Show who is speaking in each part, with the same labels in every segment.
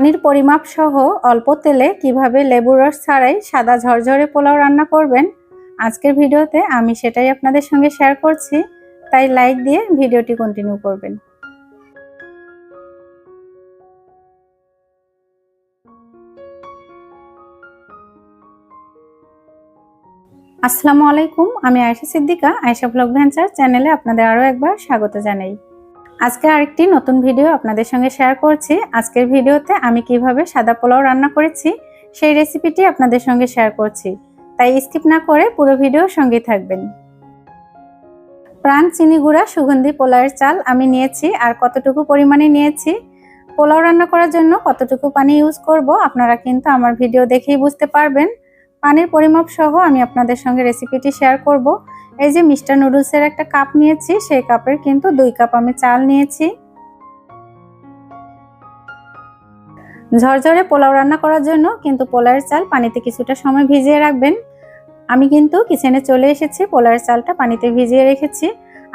Speaker 1: পানির পরিমাপ সহ অল্প তেলে কীভাবে লেবুর রস ছাড়াই সাদা ঝরঝরে পোলাও রান্না করবেন, আজকের ভিডিওতে আমি সেটাই আপনাদের সঙ্গে শেয়ার করছি। তাই লাইক দিয়ে ভিডিওটি কন্টিনিউ করবেন। আসসালামু আলাইকুম, আমি আয়েশা সিদ্দিকা, আয়েশা ব্লগ ভেঞ্চার চ্যানেলে আপনাদের আরও একবার স্বাগত জানাই। আজকে আরেকটি নতুন ভিডিও আপনাদের সঙ্গে শেয়ার করছি। আজকের ভিডিওতে আমি কীভাবে সাদা পোলাও রান্না করেছি, সেই রেসিপিটি আপনাদের সঙ্গে শেয়ার করছি। তাই স্কিপ না করে পুরো ভিডিও সঙ্গে থাকবেন। প্রাণ চিনি গুঁড়া সুগন্ধি পোলাওয়ের চাল আমি নিয়েছি আর কতটুকু পরিমাণে নিয়েছি, পোলাও রান্না করার জন্য কতটুকু পানি ইউজ করব আপনারা কিন্তু আমার ভিডিও দেখেই বুঝতে পারবেন। পানির পরিমাপ সহ আমি আপনাদের সঙ্গে রেসিপিটি শেয়ার করব। এই যে মিস্টার নুডলসের একটা কাপ নিয়েছি, সেই কাপের কিন্তু দুই কাপ আমি চাল নিয়েছি। ঝরঝরে পোলাও রান্না করার জন্য কিন্তু পোলাওয়ের চাল পানিতে কিছুটা সময় ভিজিয়ে রাখবেন। আমি কিন্তু কিচেনে চলে এসেছি, পোলাওয়ের চালটা পানিতে ভিজিয়ে রেখেছি।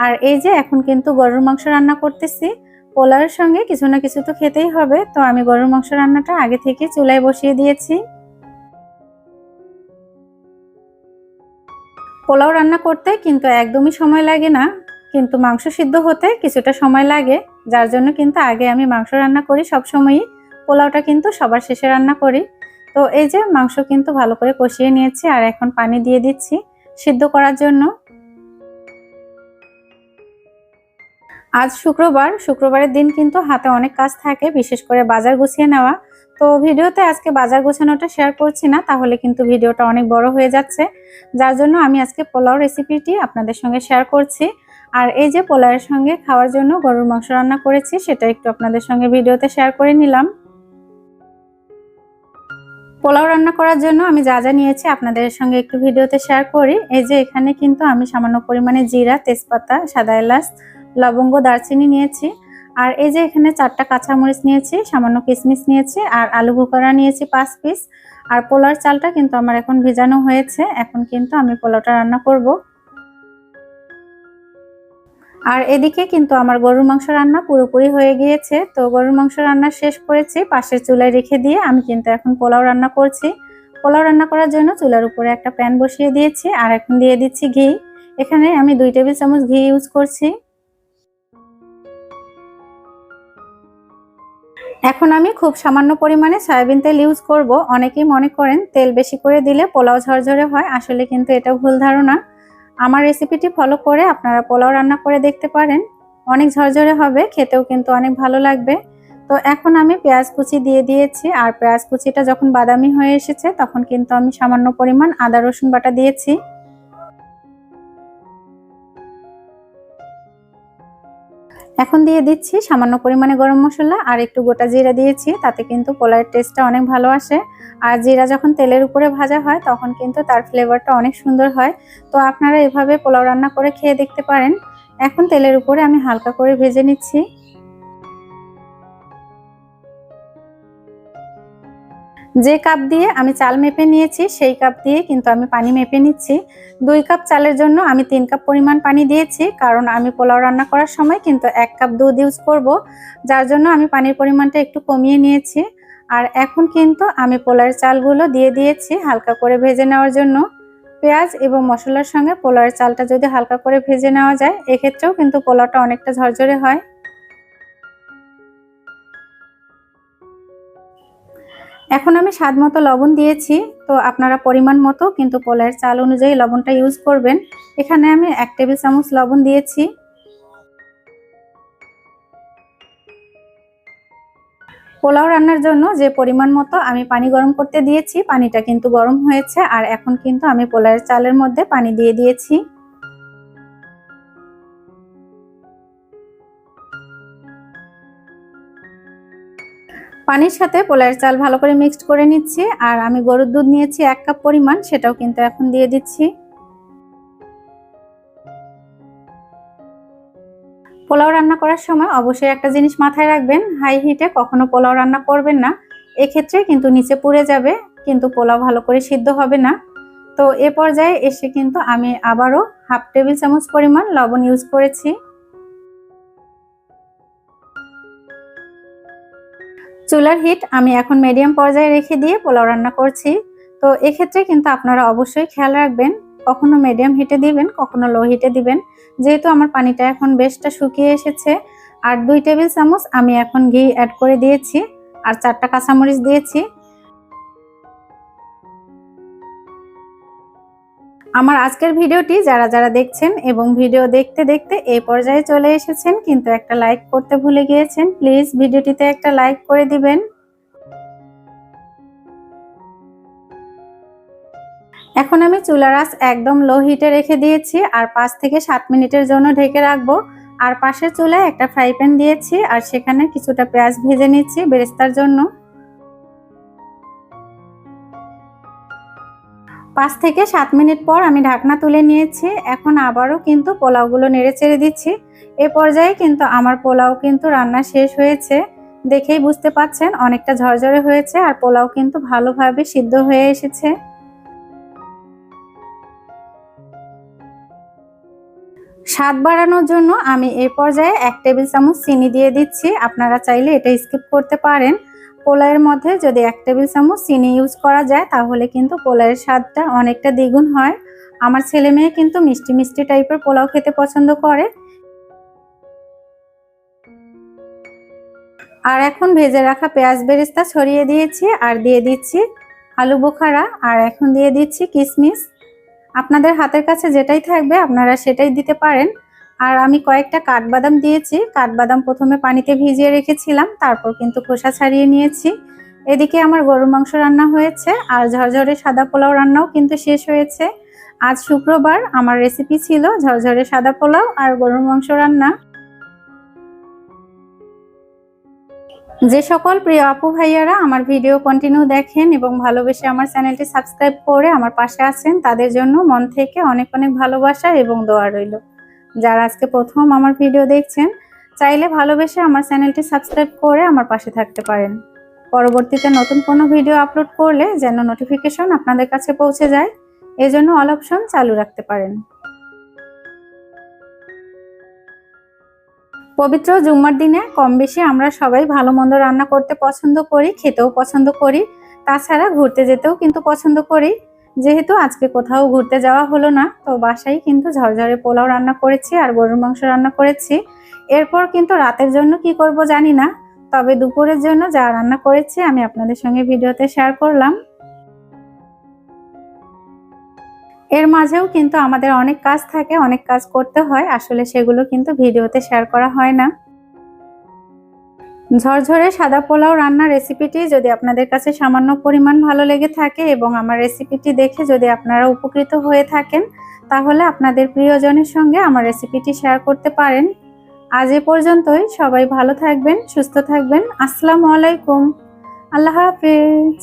Speaker 1: আর এই যে এখন কিন্তু গরুর মাংস রান্না করতেছি, পোলাওয়ের সঙ্গে কিছু না কিছু তো খেতেই হবে। তো আমি গরুর মাংস রান্নাটা আগে থেকে চুলায় বসিয়ে দিয়েছি। পোলাও রান্না করতে কিন্তু একদমই সময় লাগে না, কিন্তু মাংস সিদ্ধ হতে কিছুটা সময় লাগে, যার জন্য কিন্তু আগে আমি মাংস রান্না করি সব সময়ই পোলাওটা কিন্তু সবার শেষে রান্না করি। তো এই যে মাংস কিন্তু ভালো করে কষিয়ে নিয়েছি আর এখন পানি দিয়ে দিচ্ছি সিদ্ধ করার জন্য। আজ শুক্রবার, শুক্রবারের দিন কিন্তু হাতে অনেক কাজ থাকে, বিশেষ করে বাজার গুছিয়ে নেওয়া। তো ভিডিওতে আজকে বাজার গোছানোটা শেয়ার করছি না, তাহলে কিন্তু ভিডিওটা অনেক বড় হয়ে যাচ্ছে। যার জন্য আমি আজকে পোলাও রেসিপিটি আপনাদের সঙ্গে শেয়ার করছি। আর এই যে পোলাওয়ের সঙ্গে খাওয়ার জন্য গরুর মাংস রান্না করেছি, সেটা একটু আপনাদের সঙ্গে ভিডিওতে শেয়ার করে নিলাম। পোলাও রান্না করার জন্য আমি যা যা নিয়েছি আপনাদের সঙ্গে একটু ভিডিওতে শেয়ার করি। এই যে এখানে কিন্তু আমি সামান্য পরিমাণে জিরা, তেজপাতা, সাদা এলাচ লবঙ্গ, দারচিনি নিয়েছি। আর এই যে এখানে চারটা কাঁচামরিচ নিয়েছি, সামান্য কিশমিশ নিয়েছি, আর আলু ভুকারা নিয়েছি পাঁচ পিস। আর পোলার চালটা কিন্তু আমার এখন ভিজানো হয়েছে, এখন কিন্তু আমি পোলাওটা রান্না করব। আর এদিকে কিন্তু আমার গরুর মাংস রান্না পুরোপুরি হয়ে গিয়েছে। তো গরুর মাংস রান্না শেষ করেছি, পাশের চুলায় রেখে দিয়ে আমি কিন্তু এখন পোলাও রান্না করছি। পোলাও রান্না করার জন্য চুলার উপরে একটা প্যান বসিয়ে দিয়েছি, আর এখন দিয়ে দিচ্ছি ঘি। এখানে আমি দুই টেবিল চামচ ঘি ইউজ করছি। এখন আমি খুব সামান্য পরিমাণে সয়াবিন তেল ইউজ করব। অনেকেই মনে করেন তেল বেশি করে দিলে পোলাও ঝরঝরে হয়, আসলে কিন্তু এটা ভুল ধারণা। আমার রেসিপিটি ফলো করে আপনারা পোলাও রান্না করে দেখতে পারেন। অনেক ঝরঝরে হবে, খেতেও কিন্তু অনেক ভালো লাগবে। তো এখন আমি পেঁয়াজ কুচি দিয়ে দিয়েছি, আর পেঁয়াজ কুচিটা যখন বাদামি হয়ে এসেছে তখন কিন্তু আমি সামান্য পরিমাণ আদা রসুন বাটা দিয়েছি। এখন দিয়ে দিচ্ছি সামান্য পরিমাণে গরম মশলা আর একটু গোটা জিরা দিয়েছি, তাতে কিন্তু পোলাওয়ের টেস্টটা অনেক ভালো আসে। আর জিরা যখন তেলের উপরে ভাজা হয়, তখন কিন্তু তার ফ্লেভারটা অনেক সুন্দর হয়। তো আপনারা এভাবে পোলাও রান্না করে খেয়ে দেখতে পারেন। এখন তেলের উপরে আমি হালকা করে ভেজে নিচ্ছি। যে কাপ দিয়ে আমি চাল মেপে নিয়েছি, সেই কাপ দিয়ে কিন্তু আমি পানি মেপে নিচ্ছি। দুই কাপ চালের জন্য আমি তিন কাপ পরিমাণ পানি দিয়েছি, কারণ আমি পোলাও রান্না করার সময় কিন্তু এক কাপ দুধ ইউজ করব, যার জন্য আমি পানির পরিমাণটা একটু কমিয়ে নিয়েছি। আর এখন কিন্তু আমি পোলার চালগুলো দিয়ে দিয়েছি হালকা করে ভেজে নেওয়ার জন্য। পেঁয়াজ এবং মশলার সঙ্গে পোলার চালটা যদি হালকা করে ভেজে নেওয়া যায়, এক্ষেত্রেও কিন্তু পোলাওটা অনেকটা ঝরঝরে হয়। এখন আমি স্বাদ মতো লবণ দিয়েছি, তো আপনারা পরিমাণ মতো কিন্তু পোলার চাল অনুযায়ী লবণটা ইউজ করবেন। এখানে আমি এক টেবিল চামচ লবণ দিয়েছি। পোলাও রান্নার জন্য যে পরিমাণ মতো আমি পানি গরম করতে দিয়েছি, পানিটা কিন্তু গরম হয়েছে, আর এখন কিন্তু আমি পোলাওয়ের চালের মধ্যে পানি দিয়ে দিয়েছি। পানির সাথে পোলার চাল ভালো করে মিক্সড করে নিচ্ছি, আর আমি গরুর দুধ নিয়েছি এক কাপ পরিমাণ, সেটাও কিন্তু এখন দিয়ে দিচ্ছি। পোলাও রান্না করার সময় অবশ্যই একটা জিনিস মাথায় রাখবেন হাই হিটে কখনো পোলাও রান্না করবেন না। এক্ষেত্রে কিন্তু নিচে পুড়ে যাবে, কিন্তু পোলাও ভালো করে সিদ্ধ হবে না। তো এ পর্যায়ে এসে কিন্তু আমি আবারও হাফ টেবিল চামচ পরিমাণ লবণ ইউজ করেছি। চুলার হিট আমি এখন মিডিয়াম পর্যায়ে রেখে দিয়ে পোলাও রান্না করছি। তো এক্ষেত্রে কিন্তু আপনারা অবশ্যই খেয়াল রাখবেন, কখনো মিডিয়াম হিটে দিবেন, কখনো লো হিটে দিবেন। যেহেতু আমার পানিটা এখন বেশটা শুকিয়ে এসেছে, আর দুই টেবিল চামচ আমি এখন ঘি অ্যাড করে দিয়েছি, আর চারটা কাঁচামরিচ দিয়েছি। আমার আজকের ভিডিওটি যারা যারা দেখছেন এবং ভিডিও দেখতে দেখতে এই পর্যায়ে চলে এসেছেন, কিন্তু একটা লাইক করতে ভুলে গিয়েছেন, প্লিজ ভিডিওটিতে একটা লাইক করে দিবেন। এখন আমি চুলার একদম লো হিটে রেখে দিয়েছি, আর পাঁচ থেকে সাত মিনিটের জন্য ঢেকে রাখব। আর পাশের চুলায় একটা ফ্রাই প্যান দিয়েছি, আর সেখানে কিছুটা পেঁয়াজ ভেজে নিচ্ছি বেরেস্তার জন্য। পাঁচ থেকে সাত মিনিট পর আমি ঢাকনা তুলে নিয়েছি। এখন আবারও কিন্তু পোলাওগুলো নেড়ে চেড়ে দিচ্ছি। এ পর্যায়ে কিন্তু আমার পোলাও কিন্তু রান্না শেষ হয়েছে। দেখেই বুঝতে পাচ্ছেন অনেকটা ঝরঝরে হয়েছে আর পোলাও কিন্তু ভালোভাবে সিদ্ধ হয়ে এসেছে। স্বাদ বাড়ানোর জন্য আমি এ পর্যায়ে এক টেবিল চামচ চিনি দিয়ে দিচ্ছি। আপনারা চাইলে এটা স্কিপ করতে পারেন। পোলাওয়ের মধ্যে যদি এক টেবিল চামচ চিনি ইউজ করা যায়, তাহলে কিন্তু পোলাওয়ের স্বাদটা অনেকটা দ্বিগুণ হয়। আমার ছেলে মেয়ে কিন্তু মিষ্টি মিষ্টি টাইপের পোলাও খেতে পছন্দ করে। আর এখন ভেজে রাখা পেঁয়াজ বেরেস্তা ছড়িয়ে দিয়েছি আর দিয়ে দিচ্ছি আলু বোখারা আর এখন দিয়ে দিচ্ছি কিশমিশ আপনাদের হাতের কাছে যেটাই থাকবে, আপনারা সেটাই দিতে পারেন। আর আমি কয়েকটা কাঠবাদাম দিয়েছি। কাঠবাদাম প্রথমে পানিতে ভিজিয়ে রেখেছিলাম, তারপর কিন্তু খোসা ছাড়িয়ে নিয়েছি। এদিকে আমার গরুর মাংস রান্না হয়েছে, আর ঝরঝরে সাদা পোলাও রান্নাও কিন্তু শেষ হয়েছে। আজ শুক্রবার আমার রেসিপি ছিল ঝরঝরে সাদা পোলাও আর গরুর মাংস রান্না। যে সকল প্রিয় আপু ভাইয়ারা আমার ভিডিও কন্টিনিউ দেখেন এবং ভালোবেসে আমার চ্যানেলটি সাবস্ক্রাইব করে আমার পাশে আছেন, তাদের জন্য মন থেকে অনেক অনেক ভালোবাসা এবং দোয়া রইল। যারা আজকে প্রথম আমার ভিডিও দেখছেন, চাইলে ভালোবেসে আমার চ্যানেলটি সাবস্ক্রাইব করে আমার পাশে থাকতে পারেন। পরবর্তীতে নতুন কোনো ভিডিও আপলোড করলে যেন নোটিফিকেশন আপনাদের কাছে পৌঁছে যায়, এজন্য অল অপশন চালু রাখতে পারেন। পবিত্র জুম্মার দিনে কম বেশি আমরা সবাই ভালো মন্দ রান্না করতে পছন্দ করি, খেতেও পছন্দ করি, তাছাড়া ঘুরতে যেতেও কিন্তু পছন্দ করি। যেহেতু আজকে কোথাও ঘুরতে যাওয়া হলো না, তো বাসায় কিন্তু ঝরঝরে পোলাও রান্না করেছি আর গরুর মাংস রান্না করেছি। এরপর কিন্তু রাতের জন্য কি করব জানি না, তবে দুপুরের জন্য যা রান্না করেছি আমি আপনাদের সঙ্গে ভিডিওতে শেয়ার করলাম। এর মাঝেও কিন্তু আমাদের অনেক কাজ থাকে, অনেক কাজ করতে হয়, আসলে সেগুলো কিন্তু ভিডিওতে শেয়ার করা হয় না। ঝরঝরে সাদা পোলাও রান্নার রেসিপিটি যদি আপনাদের কাছে সামান্য পরিমাণ ভালো লেগে থাকে এবং আমার রেসিপিটি দেখে যদি আপনারা উপকৃত হয়ে থাকেন, তাহলে আপনাদের প্রিয়জনের সঙ্গে আমার রেসিপিটি শেয়ার করতে পারেন। আজ এ পর্যন্তই। সবাই ভালো থাকবেন, সুস্থ থাকবেন। আসসালামু আলাইকুম। আল্লাহ হাফেজ।